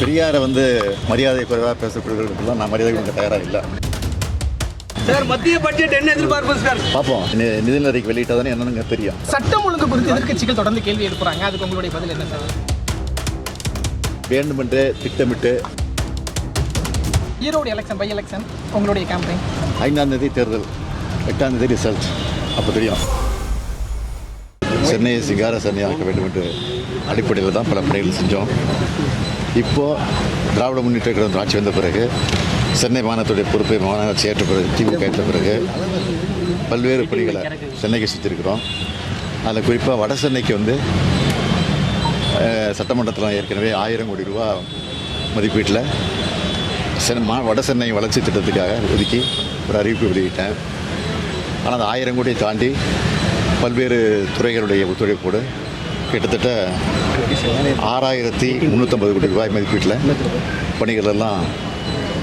பெரியாரை வந்து மரியாதை குறைவாக பேசக்கூடியவர்களுக்கெல்லாம் நான் மரியாதை கொடுக்க தயாராக இல்லை சார் மத்திய பட்ஜெட் என்ன எதிர்பார்ப்பு சார்? பார்ப்போம். நிதிநிலைக்கு வெளியிட்டால் தானே என்னன்னு தெரியும். சட்டம் ஒழுங்கு குறித்து எதிர்க்கட்சிகள் தொடர்ந்து கேள்வி எழுப்புறாங்க. அதுக்கு உங்களுடைய பதில் என்ன சார்? வேண்டுமென்றே திட்டமிட்டு ஈரோடு எலெக்ஷன் பை எலெக்ஷன் உங்களுடைய கேம்பெயின் ஐந்தாம் தேதி தேர்தல் எட்டாம் தேதி ரிசல்ட் அப்போ தெரியும். சென்னை சிங்கார சென்னையாக்க வேண்டும் என்று அடிப்படையில் தான் பல பணிகள் செஞ்சோம். இப்போது திராவிட முன்னேற்ற கழகம் ஆட்சி வந்த பிறகு சென்னை மாநிலத்துடைய பொறுப்பை மாநகராட்சி ஏற்ற பிறகு திமுக ஏற்ற பிறகு பல்வேறு பணிகளை சென்னைக்கு சுற்றிருக்கிறோம் அதில் குறிப்பாக வட சென்னைக்கு வந்து சட்டமன்றத்தில் ஏற்கனவே ஆயிரம் கோடி ரூபா மதிப்பீட்டில் சென்னை மா வட சென்னை வளர்ச்சி திட்டத்துக்காக ஒதுக்கி ஒரு அறிவிப்பு வெளியிட்டேன். ஆனால் அந்த ஆயிரம் கோடியை தாண்டி பல்வேறு துறைகளுடைய ஒத்துழைப்போடு கிட்டத்தட்ட ஆறாயிரத்தி முந்நூற்றம்பது கோடி ரூபாய் மதிப்பீட்டில் பணிகள் எல்லாம்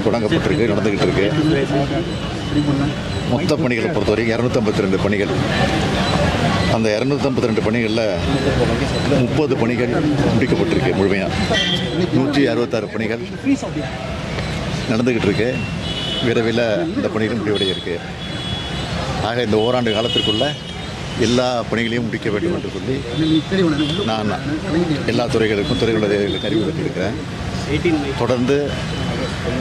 தொடங்கப்பட்டிருக்கு நடந்துக்கிட்டு இருக்கு மொத்த பணிகளை பொறுத்தவரைக்கும் இரநூத்தம்பத்தி ரெண்டு பணிகள். அந்த இரநூத்தம்பத்தி ரெண்டு பணிகளில் முப்பது பணிகள் முடிக்கப்பட்டிருக்கு முழுமையாக நூற்றி அறுபத்தாறு பணிகள் நடந்துக்கிட்டு இருக்கு விரைவில் இந்த பணிகளும் முடிவடைய இருக்கு ஆக இந்த ஓராண்டு காலத்திற்குள்ளே எல்லா பணிகளையும் முடிக்க வேண்டும் என்று சொல்லி நான் எல்லா துறைகளுக்கும் துறைகளுடைய அறிவுறுத்தியிருக்கிறேன் தொடர்ந்து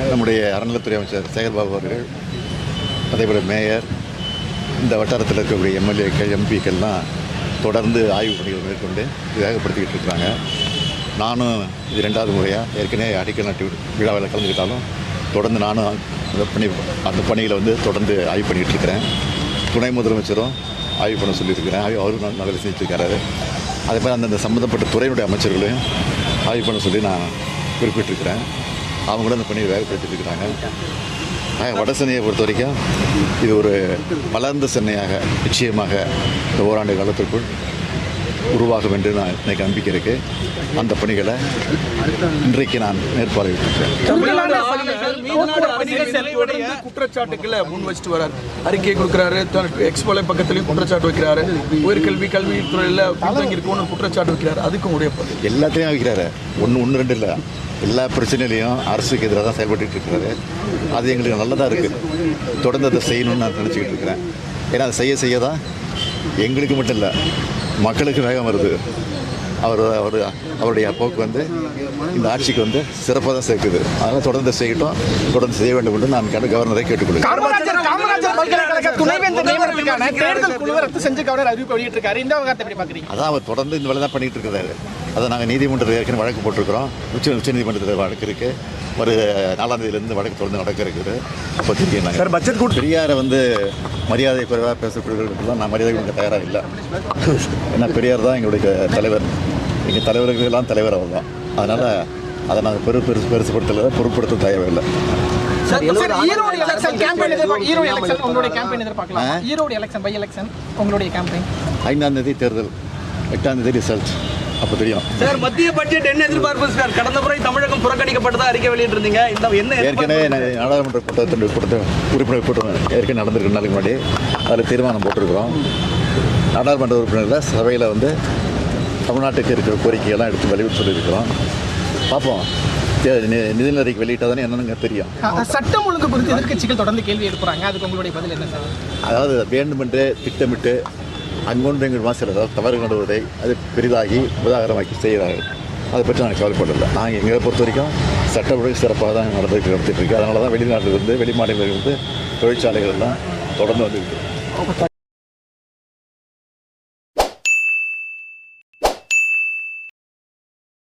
நம்முடைய அறநிலைத்துறை அமைச்சர் சேகர்பாபு அவர்கள் அதேபோல் மேயர் இந்த வட்டாரத்தில் இருக்கக்கூடிய எம்எல்ஏக்கள் எம்பிக்கள்லாம் தொடர்ந்து ஆய்வு பணிகள் மேற்கொண்டு வேகப்படுத்திக்கிட்டு இருக்கிறாங்க. நானும் இது ரெண்டாவது முறையாக ஏற்கனவே அடிக்கல் நாட்டு விழாவில் கலந்துக்கிட்டாலும் தொடர்ந்து நானும் அந்த பணி அந்த பணிகளை வந்து தொடர்ந்து ஆய்வு பண்ணிகிட்டு இருக்கிறேன். துணை முதலமைச்சரும் ஆய்வு பண்ண சொல்லியிருக்கிறேன். ஆய்வு அவரும் நல்ல- நல்ல செஞ்சுருக்காரு அதே மாதிரி அந்தந்த சம்மந்தப்பட்ட துறையினுடைய அமைச்சர்களையும் ஆய்வு பண்ண சொல்லி நான் குறிப்பிட்டிருக்கிறேன். அவங்க கூட அந்த பணியை வேகப்படுத்திட்டு இருக்கிறாங்க. வட சென்னையை பொறுத்த வரைக்கும் இது ஒரு வளர்ந்த சென்னையாக நிச்சயமாக இந்த ஓராண்டு காலத்திற்குள் உருவாகும் என்று நான் எனக்கு நம்பிக்கை இருக்குது அந்த பணிகளை இன்றைக்கு நான் செலவுடைய குற்றச்சாட்டுக்களை முன் வச்சுட்டு வரார். அறிக்கை கொடுக்குறாரு எக்ஸ்போலை பக்கத்துலயும் குற்றச்சாட்டு வைக்கிறாரு. உயர்கல்வி கல்வி துறையில் பின்தங்கி இருக்கணும்னு குற்றச்சாட்டு வைக்கிறாரு. அதுக்கும் உடைய எல்லாத்தையும் வைக்கிறாரு. ஒன்று ஒன்று ரெண்டு இல்லை. எல்லா பிரச்சனையிலையும் அரசுக்கு எதிராக தான் செயல்பட்டு இருக்கிறாரு. அது எங்களுக்கு நல்லதாக இருக்குது தொடர்ந்து அதை செய்யணும்னு நான் நினச்சிக்கிட்டு இருக்கிறேன். ஏன்னா அதை செய்ய செய்ய தான் எங்களுக்கு மட்டும் இல்லை மக்களுக்கு வேகம் வருது. அவர் அவர் அவருடைய போக்கு வந்து இந்த ஆட்சிக்கு வந்து சிறப்பாக தான் சேர்க்குது. அதனால் தொடர்ந்து செய்யட்டும் தொடர்ந்து செய்ய வேண்டும் என்று நான் கவர்னரை கேட்டுக்கொள்கிறேன். காமராஜர் காமராஜர் பல்கலைக்கழக துணைவேந்தர் நியமனத்துக்கான தேர்தல் குழுவை ரத்து செஞ்சு கவர்னர் அறிவிப்பு வெளியிட்டிருக்காரு. இந்த விவகாரத்தை எப்படி பாக்குறீங்க அதான் அவர் தொடர்ந்து இந்த வேலை தான் பண்ணிட்டு இருக்கிறாரு. அதை நாங்கள் நீதிமன்றத்தில் ஏற்கனவே வழக்கு போட்டிருக்கிறோம். உச்ச உச்சநீதிமன்றத்தில் வழக்கு இருக்கு. ஒரு நாலாம் தேதியிலேருந்து வழக்கு தொடர்ந்து நடக்க இருக்குது. அப்போ தெரியும் சார் பட்ஜெட் கூட பெரியாரை வந்து மரியாதை குறைவாக பேசக்கூடியவர்களுக்கெல்லாம் நான் மரியாதை கொடுக்க தயாராக இல்லை. ஏன்னா பெரியார் தான் எங்களுடைய தலைவர். எங்கள் தலைவர்களுக்கெல்லாம் தலைவர் அவர் தான். அதனால் அதை நாங்கள் பெரு பெருசு பெருசுப்படுத்தல பொருட்படுத்த தேவையில்லை. சார் ஈரோடு எலெக்ஷன் கேம்பெயின் எதிர்பார்க்க ஈரோடு எலெக்ஷன் உங்களுடைய கேம்பெயின் எதிர்பார்க்கலாம். ஈரோடு எலெக்ஷன் பை எலெக்ஷன் உங்களுடைய கேம்பெயின் ஐந்தாம் தேதி தேர்தல் எட்டாம் தேதி ரிசல்ட் அப்போ தெரியும். சார் மத்திய பட்ஜெட் என்ன எதிர்பார்ப்பு சார்? கடந்த முறை தமிழகம் புறக்கணிக்கப்பட்டதா அறிக்கை வெளியிட்டிருந்தீங்க. இந்த என்ன ஏற்கனவே நாடாளுமன்ற கூட்டத்தினுடைய கூட்டத்தை உறுப்பினர் கூட்டம் ஏற்கனவே நடந்திருக்கு நாளுக்கு முன்னாடி. அதில் தீர்மானம் போட்டிருக்கிறோம். நாடாளுமன்ற உறுப்பினர்கள் சபையில் வந்து தமிழ்நாட்டுக்கு இருக்கிற கோரிக்கையெல்லாம் எடுத்து வலியுறுத்தி சொல்லியிருக்கிறோம். பார்ப்போம். நிதிநிலைக்கு வெளியிட்டால் தானே என்னன்னு தெரியும். சட்டம் ஒழுங்கு குறித்து எதிர்க்கட்சிகள் தொடர்ந்து கேள்வி எழுப்புறாங்க. அதுக்கு உங்களுடைய பதில் என்ன சார்? அதாவது வேண்டுமென்றே திட்டமிட்டு அங்கொன்று எங்கள் சில தவறு நடுவதை அது பெரிதாகி உதாகரமாக்கி செய்கிறார்கள். அதை பற்றி நான் கவலைப்படலை நாங்கள் எங்களை பொறுத்த வரைக்கும் சட்ட ஒழுங்கு சிறப்பாக தான் நடந்துட்டு நடத்திட்டு இருக்கு அதனால தான் வெளிநாட்டிலிருந்து வெளி மாநிலங்களிலிருந்து தொழிற்சாலைகள் எல்லாம் தொடர்ந்து வந்துருக்கு